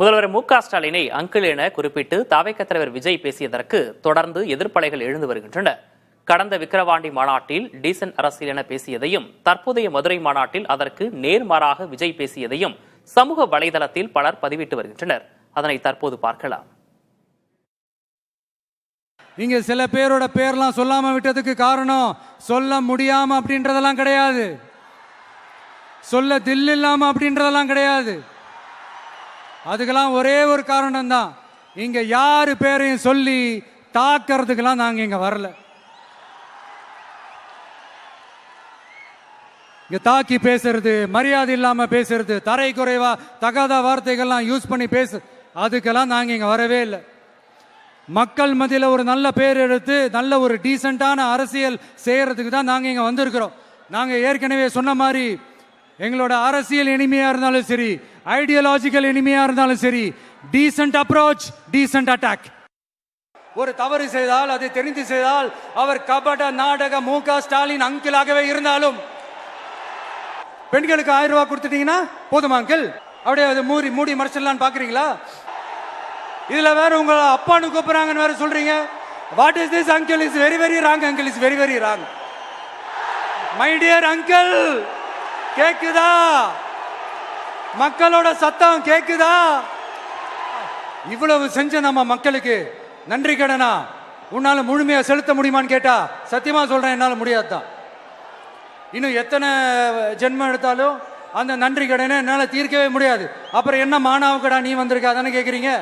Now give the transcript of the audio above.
முதல்வர் மு க ஸ்டாலினை அங்கிள் என குறிப்பிட்டு தாவேக்க தலைவர் விஜய் பேசியதற்கு தொடர்ந்து எதிர்ப்பலைகள் எழுந்து வருகின்றன. கடந்த விக்கிரவாண்டி மாநாட்டில் டீசன் அரசியல் என பேசியதையும் தற்போதைய மதுரை மாநாட்டில் அதற்கு நேர்மாறாக விஜய் பேசியதையும் சமூக வலைதளத்தில் பலர் பதிவிட்டு வருகின்றனர். அதனை தற்போது பார்க்கலாம். இங்க சில பேரோட பேர்லாம் சொல்லாம விட்டதுக்கு காரணம் சொல்ல முடியாம அப்படின்றதெல்லாம் கிடையாது. சொல்ல தில் இல்லாம அப்படின்றதெல்லாம் கிடையாது. அதுக்கெல்லாம் ஒரே ஒரு காரணம் தான் இங்க யாரு பேரையும் சொல்லி தாக்கிறதுக்கெல்லாம் நாங்க இங்க வரல. இங்க தாக்கி பேசுறது மரியாதை இல்லாம பேசுறது தரை குறைவா தகாத வார்த்தைகள்லாம் யூஸ் பண்ணி பேசு அதுக்கெல்லாம் நாங்க இங்க வரவே இல்லை. மக்கள் மத்தியில் ஒரு நல்ல பேர் எடுத்து நல்ல ஒரு டீசெண்டான அரசியல் செய்கிறதுக்கு தான் நாங்கள் இங்கே வந்திருக்கிறோம். நாங்கள் ஏற்கனவே சொன்ன மாதிரி எங்களோட அரசியல் இனிமையாக இருந்தாலும் சரி ஐடியாலஜிக்கல் இனிமையாக இருந்தாலும் சரி டீசன்ட் அப்ரோச் டீசன்ட் அட்டாக் ஒரு தவறு செய்தால் அதை தெரிந்து செய்தால் அவர் கபட நாடக மு க ஸ்டாலின் அங்கிளாகவே இருந்தாலும். பெண்களுக்கு ஆயிரம் ரூபாய் கொடுத்துட்டீங்கன்னா போதுமா அங்கிள்? அப்படியே அது மூடி மூடி மறைச்சிடலான்னு பார்க்குறீங்களா இதுல வேற உங்க அப்பான்னு கூப்பிடுறாங்கன்னு வேற சொல்றீங்க. What is this uncle is very very wrong uncle is very very wrong my dear uncle கேக்குதா? மக்களோட சத்தம் கேக்குதா? இவ்வளவு செஞ்ச நம்ம மக்களுக்கு நன்றி கடனா? உன்னால முழுமையா செலுத்த முடியுமான்னு கேட்டா சத்தியமா சொல்றேன் என்னால முடியாதுதான். இன்னும் எத்தனை ஜென்மம் எடுத்தாலும் அந்த நன்றி கடனை என்னால் தீர்க்கவே முடியாது. அப்புறம் என்ன மானாவுக்கடா நீ வந்திருக்காதானு கேட்குறீங்க